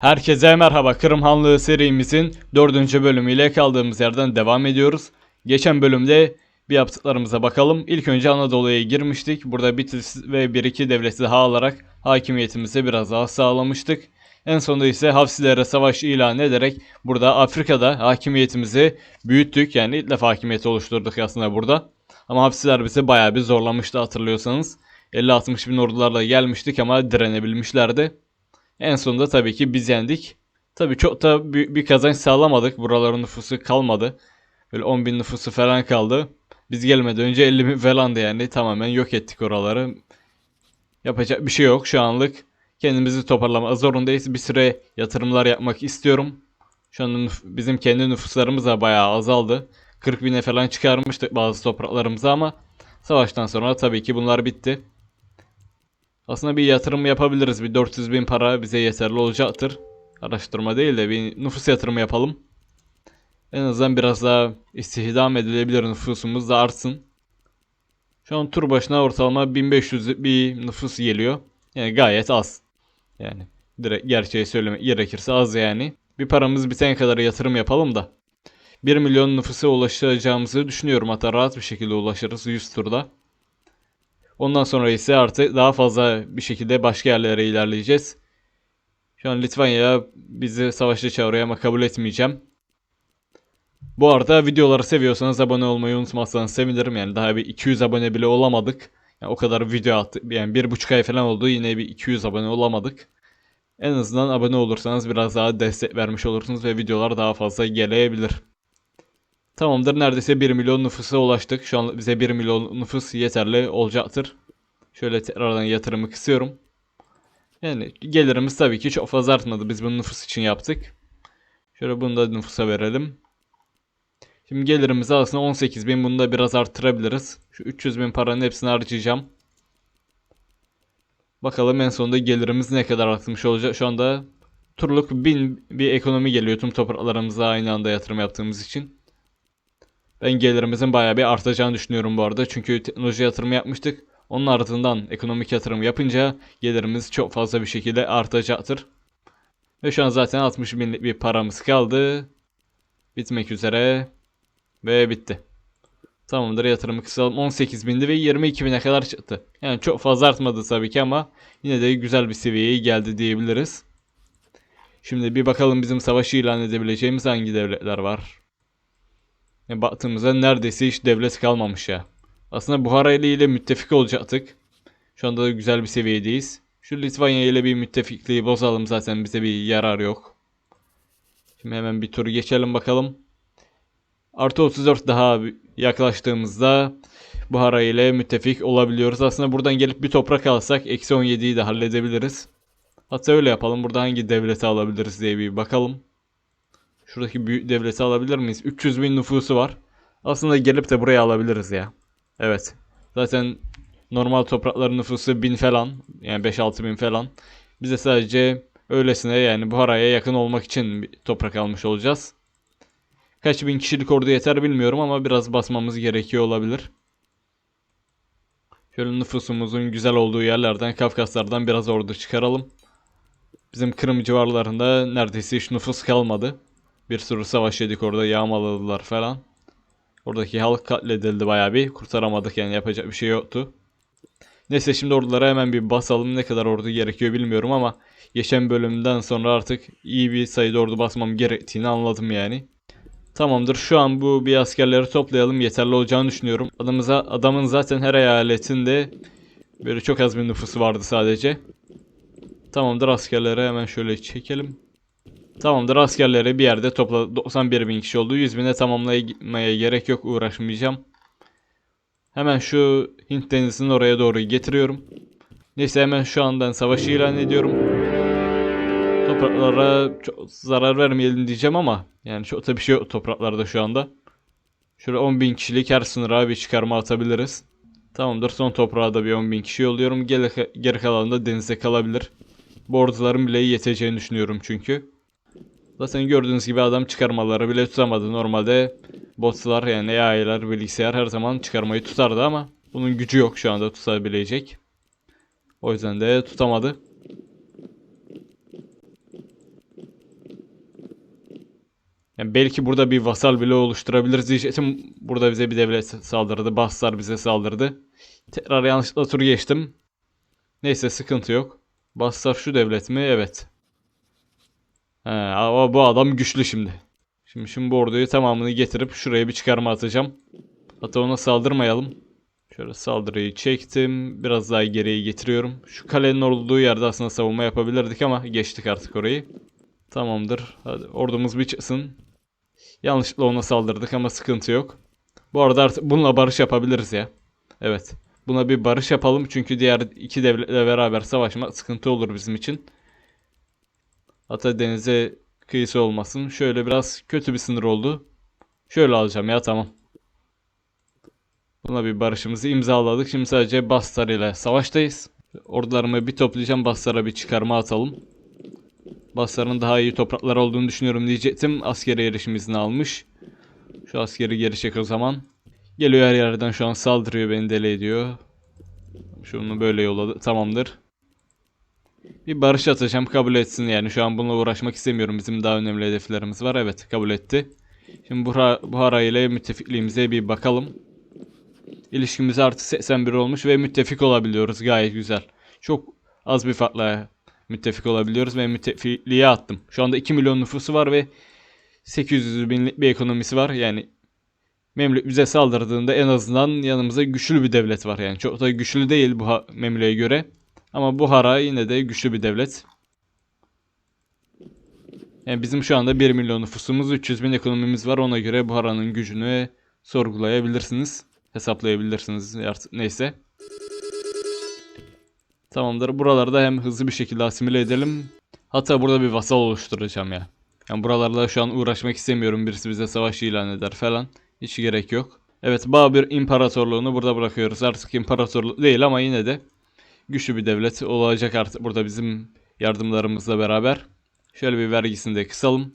Herkese merhaba Kırım Hanlığı serimizin 4. bölümüyle kaldığımız yerden devam ediyoruz. Geçen bölümde bir yaptıklarımıza bakalım. İlk önce Anadolu'ya girmiştik. Burada Bitlis ve 1-2 devleti daha alarak hakimiyetimizi biraz daha sağlamıştık. En sonunda ise Hafsilere savaş ilan ederek burada Afrika'da hakimiyetimizi büyüttük. Yani ilk defa hakimiyet oluşturduk aslında burada. Ama Hafsiler bizi bayağı bir zorlamıştı hatırlıyorsanız. 50-60 bin ordularla gelmiştik ama direnebilmişlerdi. En sonunda tabii ki biz yendik. Tabii çok da büyük bir kazanç sağlamadık. Buraların nüfusu kalmadı. Böyle 10 bin nüfusu falan kaldı. Biz gelmeden önce 50 bin falandı yani. Tamamen yok ettik oraları. Yapacak bir şey yok şu anlık. Kendimizi toparlamak zorundayız. Bir süre yatırımlar yapmak istiyorum. Şu an bizim kendi nüfuslarımız da bayağı azaldı. 40 bine falan çıkarmıştık bazı topraklarımızı ama savaştan sonra tabii ki bunlar bitti. Aslında bir yatırım yapabiliriz. Bir 400 bin para bize yeterli olacaktır. Araştırma değil de bir nüfus yatırımı yapalım. En azından biraz daha istihdam edilebilir nüfusumuz da artsın. Şu an tur başına ortalama 1500 bir nüfus geliyor. Yani gayet az. Yani direkt gerçeği söylemek gerekirse az yani. Bir paramız bitene kadar yatırım yapalım da. 1 milyon nüfusa ulaşacağımızı düşünüyorum. Hatta rahat bir şekilde ulaşırız 100 turda. Ondan sonra ise artık daha fazla bir şekilde başka yerlere ilerleyeceğiz. Şu an Litvanya bizi savaşta çağırıyor ama kabul etmeyeceğim. Bu arada videoları seviyorsanız abone olmayı unutmazsanız sevinirim. Yani daha bir 200 abone bile olamadık. Yani o kadar video attık. Yani bir buçuk ay falan oldu yine bir 200 abone olamadık. En azından abone olursanız biraz daha destek vermiş olursunuz ve videolar daha fazla gelebilir. Tamamdır neredeyse 1 milyon nüfusa ulaştık. Şu an bize 1 milyon nüfus yeterli olacaktır. Şöyle tekrardan yatırımı kısıyorum. Yani gelirimiz tabii ki çok fazla artmadı. Biz bunu nüfus için yaptık. Şöyle bunu da nüfusa verelim. Şimdi gelirimizi aslında 18 bin bunu da biraz arttırabiliriz. Şu 300 bin paranın hepsini harcayacağım. Bakalım en sonunda gelirimiz ne kadar artmış olacak. Şu anda turluk 1000 bir ekonomi geliyor tüm topraklarımıza aynı anda yatırım yaptığımız için. Ben gelirimizin bayağı bir artacağını düşünüyorum bu arada. Çünkü teknoloji yatırımı yapmıştık. Onun ardından ekonomik yatırım yapınca gelirimiz çok fazla bir şekilde artacaktır. Ve şu an zaten 60 binlik bir paramız kaldı. Bitmek üzere. Ve bitti. Tamamdır yatırımı kısalım. 18 bindi ve 22 bine kadar çıktı. Yani çok fazla artmadı tabii ki ama yine de güzel bir seviyeye geldi diyebiliriz. Şimdi bir bakalım bizim savaşı ilan edebileceğimiz hangi devletler var. E, baktığımızda neredeyse hiç devlet kalmamış ya. Aslında Buhara ile ile müttefik olacaktık. Şu anda da güzel bir seviyedeyiz. Şu Litvanya ile bir müttefikliği bozalım zaten bize bir yarar yok. Şimdi hemen bir tur geçelim bakalım. Artı 34 daha yaklaştığımızda Buhara ile müttefik olabiliyoruz. Aslında buradan gelip bir toprak alsak eksi 17'yi de halledebiliriz. Hatta öyle yapalım. Burada hangi devleti alabiliriz diye bir bakalım. Şuradaki büyük devleti alabilir miyiz? 300 bin nüfusu var. Aslında gelip de buraya alabiliriz ya. Evet. Zaten normal toprakların nüfusu 1000 falan. Yani 5-6 bin falan. Bize sadece öylesine yani Buhara'ya yakın olmak için toprak almış olacağız. Kaç bin kişilik ordu yeter bilmiyorum ama biraz basmamız gerekiyor olabilir. Şöyle nüfusumuzun güzel olduğu yerlerden, Kafkaslardan biraz ordu çıkaralım. Bizim Kırım civarlarında neredeyse hiç nüfus kalmadı. Bir sürü savaş yedik orada yağmaladılar falan. Oradaki halk katledildi bayağı bir. Kurtaramadık yani yapacak bir şey yoktu. Neyse şimdi ordulara hemen bir basalım. Ne kadar ordu gerekiyor bilmiyorum ama geçen bölümden sonra artık iyi bir sayıda ordu basmam gerektiğini anladım yani. Tamamdır şu an bu bir askerleri toplayalım yeterli olacağını düşünüyorum. Adamıza, adamın zaten her eyaletinde böyle çok az bir nüfusu vardı sadece. Tamamdır askerleri hemen şöyle çekelim. Tamamdır askerleri bir yerde topla 91 bin kişi oldu. 100 bine tamamlamaya gerek yok uğraşmayacağım. Hemen şu Hint denizinin oraya doğru getiriyorum. Neyse hemen şu andan savaşı ilan ediyorum. Topraklara çok zarar vermeyelim diyeceğim ama yani çok da bir şey yok topraklarda şu anda. Şöyle 10 bin kişilik her sınıra bir çıkarma atabiliriz. Tamamdır son toprağa da bir 10 bin kişi yolluyorum. Geri, geri kalan da denizde kalabilir. Bu orduların bile yeteceğini düşünüyorum çünkü. Zaten gördüğünüz gibi adam çıkarmaları bile tutamadı. Normalde botlar yani AI'lar bilgisayar her zaman çıkarmayı tutardı ama bunun gücü yok şu anda tutabilecek. O yüzden de tutamadı. Yani belki burada bir vasal bile oluşturabiliriz diyecektim. Burada bize bir devlet saldırdı. Bassar bize saldırdı. Tekrar yanlışlıkla tur geçtim. Neyse sıkıntı yok. Bassar şu devlet mi? Evet. He, ama bu adam güçlü şimdi. Şimdi şimdi bu orduyu tamamını getirip şuraya bir çıkarma atacağım. Hatta ona saldırmayalım. Şöyle saldırıyı çektim. Biraz daha geriye getiriyorum. Şu kalenin olduğu yerde aslında savunma yapabilirdik ama geçtik artık orayı. Tamamdır. Hadi ordumuz bir çıksın. Yanlışlıkla ona saldırdık ama sıkıntı yok. Bu arada artık bununla barış yapabiliriz ya. Evet. Buna bir barış yapalım çünkü diğer iki devletle beraber savaşmak sıkıntı olur bizim için. Hatta denize kıyısı olmasın. Şöyle biraz kötü bir sınır oldu. Şöyle alacağım ya tamam. Buna bir barışımızı imzaladık. Şimdi sadece Bastar ile savaştayız. Ordularımı bir toplayacağım. Bastar'a bir çıkarma atalım. Bastar'ın daha iyi topraklar olduğunu düşünüyorum diyecektim. Askeri erişim izni almış. Şu askeri geri çek o zaman. Geliyor her yerden şu an saldırıyor beni deli ediyor. Şunu böyle yolladı. Tamamdır. Bir barış atacağım kabul etsin yani şu an bununla uğraşmak istemiyorum. Bizim daha önemli hedeflerimiz var. Evet kabul etti. Şimdi Buhara, Buhara ile müttefikliğimize bir bakalım. İlişkimiz artı 81 olmuş ve müttefik olabiliyoruz. Gayet güzel. Çok az bir farkla müttefik olabiliyoruz ve müttefikliğe attım. Şu anda 2 milyon nüfusu var ve 800 binlik bir ekonomisi var. Yani Memlük bize saldırdığında en azından yanımızda güçlü bir devlet var. Yani çok da güçlü değil bu Memlük'e göre. Ama Buhara yine de güçlü bir devlet. Yani bizim şu anda 1 milyon nüfusumuz, 300 bin ekonomimiz var. Ona göre Buhara'nın gücünü sorgulayabilirsiniz. Hesaplayabilirsiniz neyse. Tamamdır. Buralarda hem hızlı bir şekilde asimile edelim. Hatta burada bir vasal oluşturacağım ya. Yani buralarda şu an uğraşmak istemiyorum. Birisi bize savaş ilan eder falan. Hiç gerek yok. Evet Babür İmparatorluğunu burada bırakıyoruz. Artık imparatorluk değil ama yine de güçlü bir devlet olacak artık burada bizim yardımlarımızla beraber. Şöyle bir vergisini de kısalım.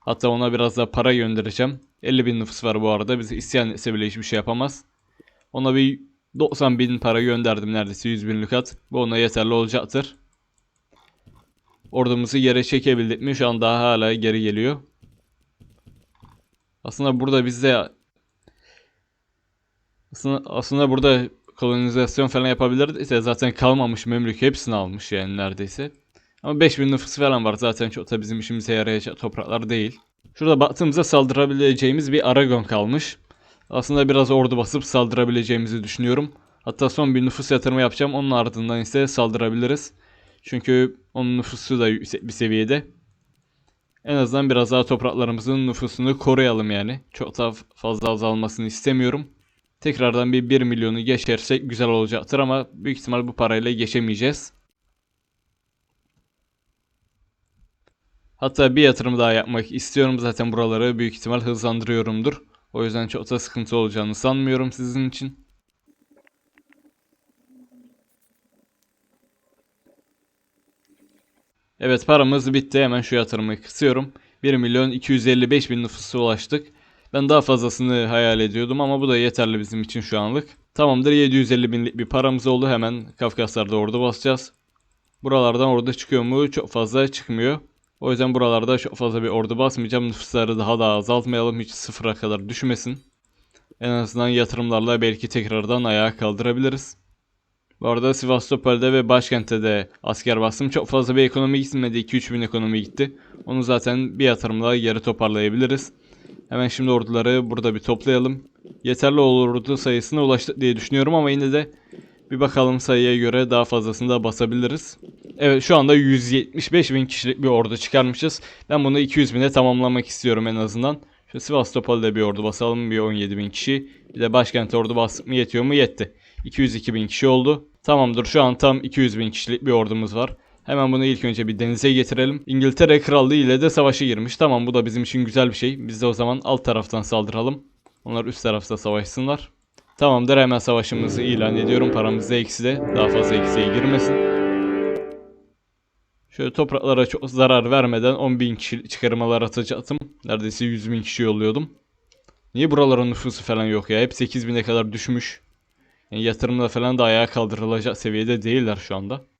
Hatta ona biraz da para göndereceğim. 50 bin nüfus var bu arada. Bizi isyan etse bile hiçbir şey yapamaz. Ona bir 90 bin para gönderdim neredeyse 100 binlik at. Bu ona yeterli olacaktır. Ordumuzu yere çekebildik mi? Şu an daha hala geri geliyor. Aslında burada bizde aslında, aslında burada kolonizasyon falan yapabilirdi. Zaten kalmamış Memlük hepsini almış yani neredeyse. Ama 5000 nüfus falan var zaten çok da bizim işimize yarayacak topraklar değil. Şurada baktığımızda saldırabileceğimiz bir Aragon kalmış. Aslında biraz ordu basıp saldırabileceğimizi düşünüyorum. Hatta son bir nüfus yatırımı yapacağım. Onun ardından ise saldırabiliriz. Çünkü onun nüfusu da yüksek bir seviyede. En azından biraz daha topraklarımızın nüfusunu koruyalım yani. Çok daha fazla azalmasını istemiyorum. Tekrardan bir 1 milyonu geçersek güzel olacaktır ama büyük ihtimal bu parayla geçemeyeceğiz. Hatta bir yatırım daha yapmak istiyorum. Zaten buraları büyük ihtimal hızlandırıyorumdur. O yüzden çok da sıkıntı olacağını sanmıyorum sizin için. Evet paramız bitti. Hemen şu yatırımı kısıyorum. 1 milyon 255 bin nüfusa ulaştık. Ben daha fazlasını hayal ediyordum ama bu da yeterli bizim için şu anlık. Tamamdır 750 binlik bir paramız oldu. Hemen Kafkaslar'da ordu basacağız. Buralardan ordu çıkıyor mu? Çok fazla çıkmıyor. O yüzden buralarda çok fazla bir ordu basmayacağım. Nüfusları daha da azaltmayalım. Hiç sıfıra kadar düşmesin. En azından yatırımlarla belki tekrardan ayağa kaldırabiliriz. Bu arada Sivastopol'de ve başkentte de asker bastım. Çok fazla bir ekonomi gitmedi. 2-3 bin ekonomi gitti. Onu zaten bir yatırımla geri toparlayabiliriz. Hemen şimdi orduları burada bir toplayalım. Yeterli olurdu sayısına ulaştık diye düşünüyorum ama yine de bir bakalım sayıya göre daha fazlasını da basabiliriz. Evet şu anda 175 bin kişilik bir ordu çıkarmışız. Ben bunu 200 bine tamamlamak istiyorum en azından. Şu Sivastopol'de bir ordu basalım bir 17 bin kişi. Bir de başkent ordu bastık mı yetiyor mu yetti. 202 bin kişi oldu. Tamamdır şu an tam 200 bin kişilik bir ordumuz var. Hemen bunu ilk önce bir denize getirelim. İngiltere Krallığı ile de savaşa girmiş. Tamam bu da bizim için güzel bir şey. Biz de o zaman alt taraftan saldıralım. Onlar üst tarafta savaşsınlar. Tamamdır hemen savaşımızı ilan ediyorum. Paramızda eksi de daha fazla eksiye girmesin. Şöyle topraklara çok zarar vermeden 10.000 kişi çıkarmalar atacaktım. Neredeyse 100.000 kişi yolluyordum. Niye buraların nüfusu falan yok ya? Hep 8.000'e kadar düşmüş. Yani yatırımla falan da ayağa kaldırılacak seviyede değiller şu anda.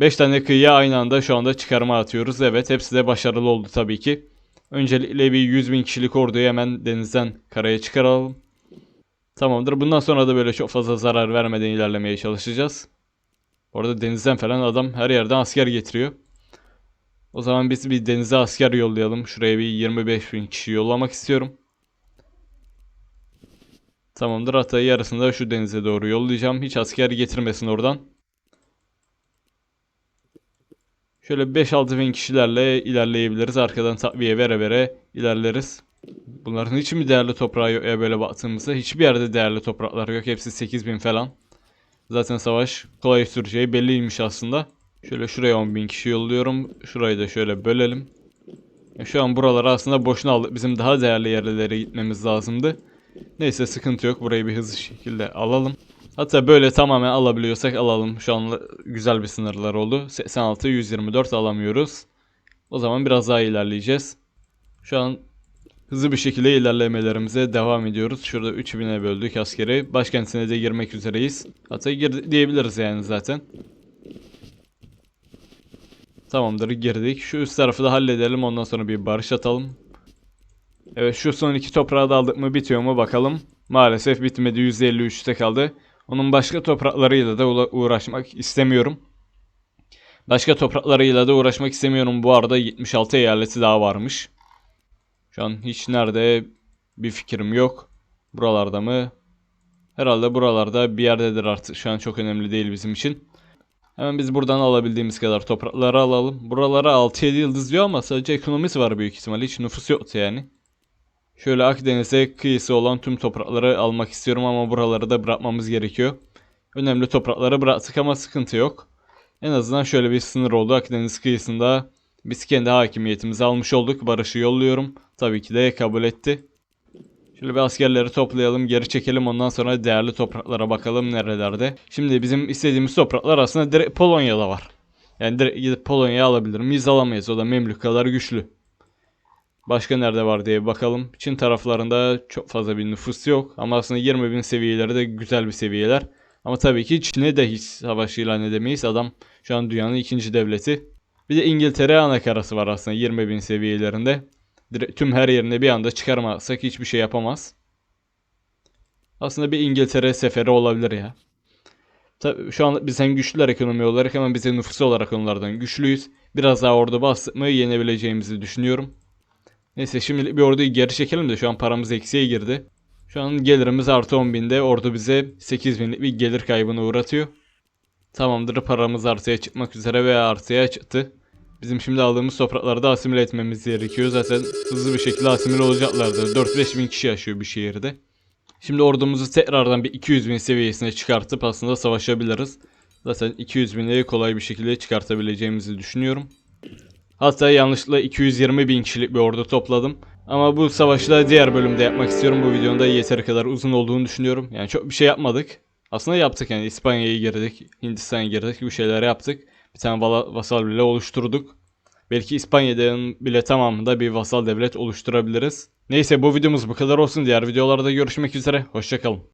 5 tane kıyıya aynı anda şu anda çıkarma atıyoruz. Evet hepsi de başarılı oldu tabii ki. Öncelikle bir 100 bin kişilik orduyu hemen denizden karaya çıkaralım. Tamamdır. Bundan sonra da böyle çok fazla zarar vermeden ilerlemeye çalışacağız. Orada denizden falan adam her yerden asker getiriyor. O zaman biz bir denize asker yollayalım. Şuraya bir 25 bin kişi yollamak istiyorum. Tamamdır. Hatta yarısını da şu denize doğru yollayacağım. Hiç asker getirmesin oradan. Şöyle 5-6 bin kişilerle ilerleyebiliriz. Arkadan takviye vere vere ilerleriz. Bunların hiç mi değerli toprağı yok ya böyle baktığımızda? Hiçbir yerde değerli topraklar yok. Hepsi 8 bin falan. Zaten savaş kolay süreceği belliymiş aslında. Şöyle şuraya 10 bin kişi yolluyorum. Şurayı da şöyle bölelim. Ya Şu an buraları aslında boşuna aldık. Bizim daha değerli yerlere gitmemiz lazımdı. Neyse sıkıntı yok. Burayı bir hızlı şekilde alalım. Hatta böyle tamamen alabiliyorsak alalım. Şu an güzel bir sınırlar oldu. 86, 124 alamıyoruz. O zaman biraz daha ilerleyeceğiz. Şu an hızlı bir şekilde ilerlemelerimize devam ediyoruz. Şurada 3000'e böldük askeri. Başkentine de girmek üzereyiz. Hatta gir diyebiliriz yani zaten. Tamamdır girdik. Şu üst tarafı da halledelim. Ondan sonra bir barış atalım. Evet şu son iki toprağı da aldık mı bitiyor mu bakalım. Maalesef bitmedi. %53'te kaldı. Onun başka topraklarıyla da uğraşmak istemiyorum. Başka topraklarıyla da uğraşmak istemiyorum. Bu arada 76 eyaleti daha varmış. Şu an hiç nerede bir fikrim yok. Buralarda mı? Herhalde buralarda bir yerdedir artık. Şu an çok önemli değil bizim için. Hemen biz buradan alabildiğimiz kadar toprakları alalım. Buralara 6-7 yıldız diyor ama sadece ekonomisi var büyük ihtimalle. Hiç nüfus yoktu yani. Şöyle Akdeniz'e kıyısı olan tüm toprakları almak istiyorum ama buraları da bırakmamız gerekiyor. Önemli toprakları bıraktık ama sıkıntı yok. En azından şöyle bir sınır oldu Akdeniz kıyısında. Biz kendi hakimiyetimizi almış olduk. Barış'ı yolluyorum. Tabii ki de kabul etti. Şöyle bir askerleri toplayalım, geri çekelim. Ondan sonra değerli topraklara bakalım nerelerde. Şimdi bizim istediğimiz topraklar aslında direkt Polonya'da var. Yani direkt gidip Polonya'ya alabilir miyiz? Alamayız. O da Memlük kadar güçlü. Başka nerede var diye bakalım. Çin taraflarında çok fazla bir nüfus yok. Ama aslında 20 bin seviyeleri de güzel bir seviyeler. Ama tabii ki Çin'e de hiç savaş ilan edemeyiz. Adam şu an dünyanın ikinci devleti. Bir de İngiltere anakarası var aslında 20 bin seviyelerinde. Direkt tüm her yerine bir anda çıkarmazsak hiçbir şey yapamaz. Aslında bir İngiltere seferi olabilir ya. Tabii şu an biz hem güçlüler ekonomi olarak ama biz de nüfus olarak onlardan güçlüyüz. Biraz daha orada bastık mı yenebileceğimizi düşünüyorum. Neyse şimdilik bir orduyu geri çekelim de şu an paramız eksiye girdi. Şu an gelirimiz artı 10 binde ordu bize 8 binlik bir gelir kaybına uğratıyor. Tamamdır paramız artıya çıkmak üzere veya artıya çıktı. Bizim şimdi aldığımız toprakları da asimile etmemiz gerekiyor. Zaten hızlı bir şekilde asimile olacaklardı. 4-5 bin kişi yaşıyor bir şehirde. Şimdi ordumuzu tekrardan bir 200 bin seviyesine çıkartıp aslında savaşabiliriz. Zaten 200 binleri kolay bir şekilde çıkartabileceğimizi düşünüyorum. Hatta yanlışlıkla 220 bin kişilik bir ordu topladım. Ama bu savaşı da diğer bölümde yapmak istiyorum. Bu videonun da yeteri kadar uzun olduğunu düşünüyorum. Yani çok bir şey yapmadık. Aslında yaptık yani İspanya'ya girdik, Hindistan'a girdik, bir şeyler yaptık. Bir tane vasal bile oluşturduk. Belki İspanya'nın bile tamamında bir vasal devlet oluşturabiliriz. Neyse bu videomuz bu kadar olsun. Diğer videolarda görüşmek üzere. Hoşçakalın.